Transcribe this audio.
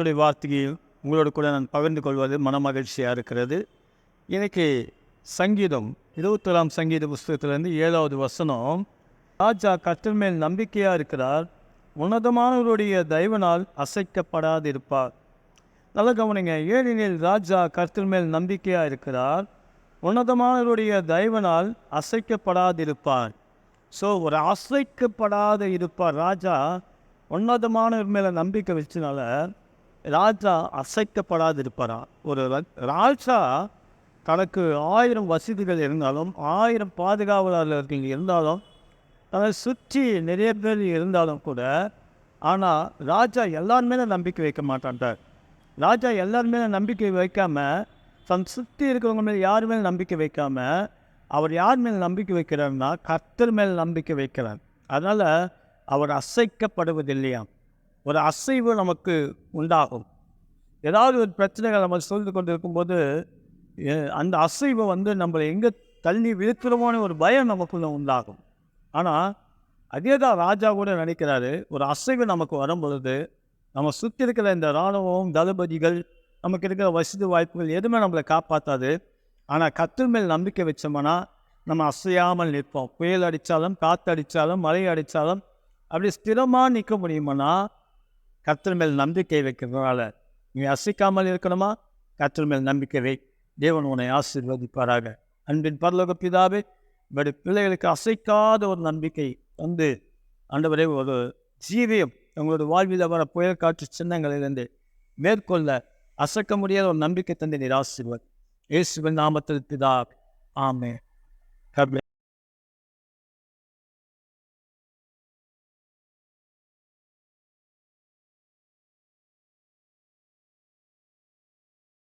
என்னுடைய வார்த்தையை உங்களோட கூட நான் பகிர்ந்து கொள்வது மனமகிழ்ச்சியாக இருக்கிறது. எனக்கு சங்கீதம் இருபத்தொராம் சங்கீத புஸ்தகத்திலேருந்து ஏழாவது வசனம் ராஜா கர்த்தர் மேல் நம்பிக்கையாக இருக்கிறார் உன்னதமானவருடைய தயவனால் அசைக்கப்படாதிருப்பார். நல்ல கவனிங்க ஏழினில் ராஜா கர்த்தர் மேல் நம்பிக்கையாக இருக்கிறார் உன்னதமானவருடைய தயவனால் அசைக்கப்படாதிருப்பார். ஸோ ஒரு அசைக்கப்படாத இருப்பார். ராஜா உன்னதமானவர் மேலே நம்பிக்கை வச்சனால ராஜா அசைக்கப்படாது இருப்பாரா ஒரு ராஜா தனக்கு ஆயிரம் வசதிகள் இருந்தாலும் ஆயிரம் பாதுகாவலர்கள் இருந்தாலும் தன்னை சுற்றி நிறைய பேர் இருந்தாலும் கூட ஆனால் ராஜா எல்லார் மேலே நம்பிக்கை வைக்க மாட்டான்ட்டார். ராஜா எல்லார் மேலே நம்பிக்கை வைக்காம தன் சுற்றி இருக்கிறவங்க மேலே யார் மேலே நம்பிக்கை வைக்காம அவர் யார் மேல் நம்பிக்கை வைக்கிறார்னா கர்த்தர் மேல் நம்பிக்கை வைக்கிறார். அதனால் அவர் அசைக்கப்படுவதில்லையாம். ஒரு அசைவு நமக்கு உண்டாகும். ஏதாவது ஒரு பிரச்சனைகள் நம்ம சொல்லிக் கொண்டு இருக்கும்போது அந்த அசைவு வந்து நம்மளை எங்கே தள்ளி விழுத்துறோமோன்னு ஒரு பயம் நமக்குள்ள உண்டாகும். ஆனால் அதே தான் ராஜா கூட நினைக்கிறாரு ஒரு அசைவு நமக்கு வரும்பொழுது நம்ம சுற்றி இருக்கிற இந்த இராணுவம் தளபதிகள் நமக்கு இருக்கிற வசதி வாய்ப்புகள் எதுவுமே நம்மளை காப்பாற்றாது ஆனால் கத்தர் மேல் நம்பிக்கை வச்சோம்னா நம்ம அசையாமல் நிற்போம். புயல் அடித்தாலும் காற்று அடித்தாலும் மழை அடித்தாலும் அப்படி ஸ்திரமாக நிற்க முடியுமானா கர்த்தர் மேல் நம்பிக்கை வைக்கிறதுனால நீ அசைக்காமல் இருக்கணுமா? கர்த்தர் மேல் நம்பிக்கை வை. தேவன் உன்னை ஆசீர்வதிப்பாராக. அன்பின் பரலோக பிதாவே பட் பிள்ளைகளுக்கு அசைக்காத ஒரு நம்பிக்கை வந்து ஆண்டவரே ஒரு ஜீவியம் உங்களோட வாழ்வில் வர புயல் காற்று சின்னங்களிலிருந்து மேற்கொள்ள அசைக்க முடியாத ஒரு நம்பிக்கை தந்தை நீர் ஆசிர்வர் இயேசுவின் நாமத்தில் பிதா ஆமே கர்மே